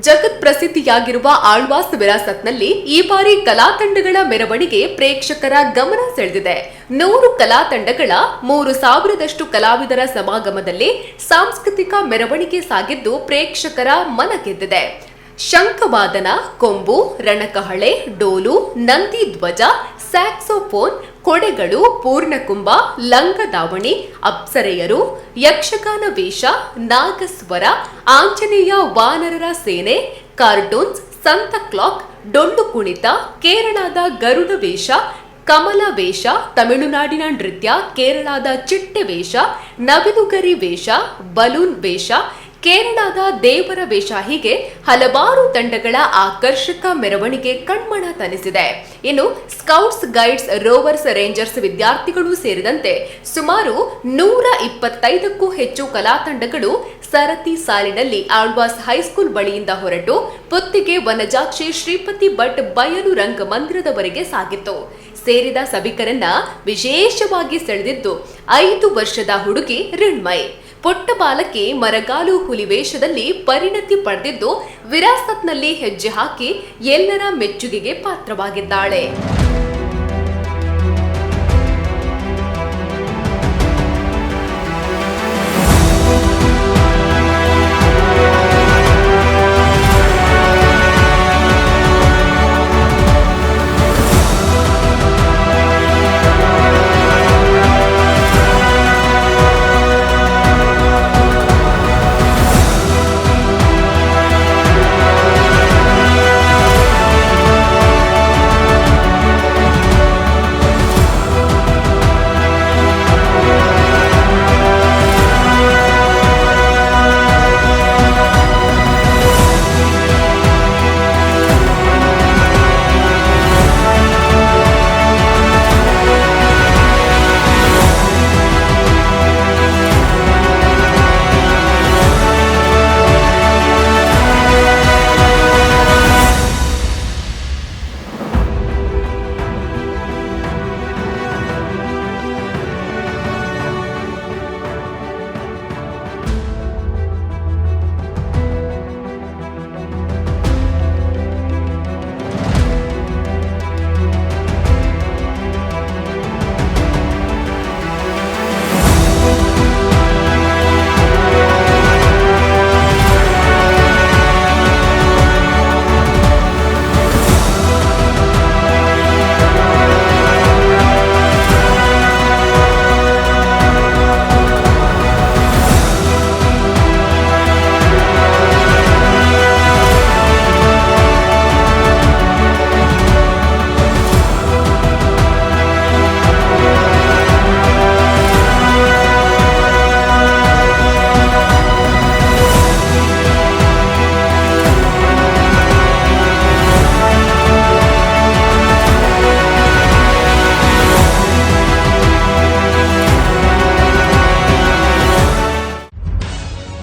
ಜಗತ್ ಪ್ರಸಿದ್ಧಿಯಾಗಿರುವ ಆಳ್ವಾಸ್ ವಿರಾಸತ್ನಲ್ಲಿ ಈ ಬಾರಿ ಕಲಾತಂಡಗಳ ಮೆರವಣಿಗೆ ಪ್ರೇಕ್ಷಕರ ಗಮನ ಸೆಳೆದಿದೆ. ನೂರು ಕಲಾತಂಡಗಳ ಮೂರು ಸಾವಿರದಷ್ಟು ಕಲಾವಿದರ ಸಮಾಗಮದಲ್ಲಿ ಸಾಂಸ್ಕೃತಿಕ ಮೆರವಣಿಗೆ ಸಾಗಿದ್ದು ಪ್ರೇಕ್ಷಕರ ಮನ ಗೆದ್ದಿದೆ. ಶಂಖವಾದನ, ಕೊಂಬು, ರಣಕಹಳೆ, ಡೋಲು, ನಂದಿ ಧ್ವಜ, ಸ್ಯಾಕ್ಸೋಫೋನ್ ಕೊಡೆಗಳು, ಪೂರ್ಣಕುಂಭ, ಲಂಗದಾವಣಿ, ಅಪ್ಸರೆಯರು, ಯಕ್ಷಗಾನ ವೇಷ, ನಾಗಸ್ವರ, ಆಂಜನೇಯ ವಾನರರ ಸೇನೆ, ಕಾರ್ಟೂನ್ಸ್, ಸಂತ ಕ್ಲಾಕ್, ಡೊಳ್ಳು ಕುಣಿತ, ಕೇರಳದ ಗರುಡ ವೇಷ, ಕಮಲ ವೇಷ, ತಮಿಳುನಾಡಿನ ನೃತ್ಯ, ಕೇರಳದ ಚಿಟ್ಟೆ ವೇಷ, ನವಿಲುಗರಿ ವೇಷ, ಬಲೂನ್ ವೇಷ ಕೇರಳದ ದೇವರ ವೇಷ ಹೀಗೆ ಹಲವಾರು ತಂಡಗಳ ಆಕರ್ಷಕ ಮೆರವಣಿಗೆ ಕಣ್ಮಣ ತನಿಸಿದೆ. ಇನ್ನು ಸ್ಕೌಟ್ಸ್ ಗೈಡ್ಸ್ ರೋವರ್ಸ್ ರೇಂಜರ್ಸ್ ವಿದ್ಯಾರ್ಥಿಗಳು ಸೇರಿದಂತೆ ಸುಮಾರು ನೂರ ಇಪ್ಪತ್ತೈದಕ್ಕೂ ಹೆಚ್ಚು ಕಲಾ ತಂಡಗಳು ಸರತಿ ಸಾಲಿನಲ್ಲಿ ಆಳ್ವಾಸ್ ಹೈಸ್ಕೂಲ್ ಬಳಿಯಿಂದ ಹೊರಟು ಪುತ್ತಿಗೆ ವನಜಾಕ್ಷಿ ಶ್ರೀಪತಿ ಭಟ್ ಬಯಲು ರಂಗಮಂದಿರದವರೆಗೆ ಸಾಗಿತ್ತು. ಸೇರಿದ ಸಭಿಕರನ್ನ ವಿಶೇಷವಾಗಿ ಸೆಳೆದಿದ್ದು ಐದು ವರ್ಷದ ಹುಡುಗಿ ಋಣ್ಮಯ್ ಪುಟ್ಟ ಬಾಲಕಿ ಮರಗಾಲು ಹುಲಿ ವೇಷದಲ್ಲಿ ಪರಿಣತಿ ಪಡೆದಿದ್ದು ವಿರಾಸತ್ನಲ್ಲಿ ಹೆಜ್ಜೆ ಹಾಕಿ ಎಲ್ಲರ ಮೆಚ್ಚುಗೆಗೆ ಪಾತ್ರವಾಗಿದ್ದಾಳೆ.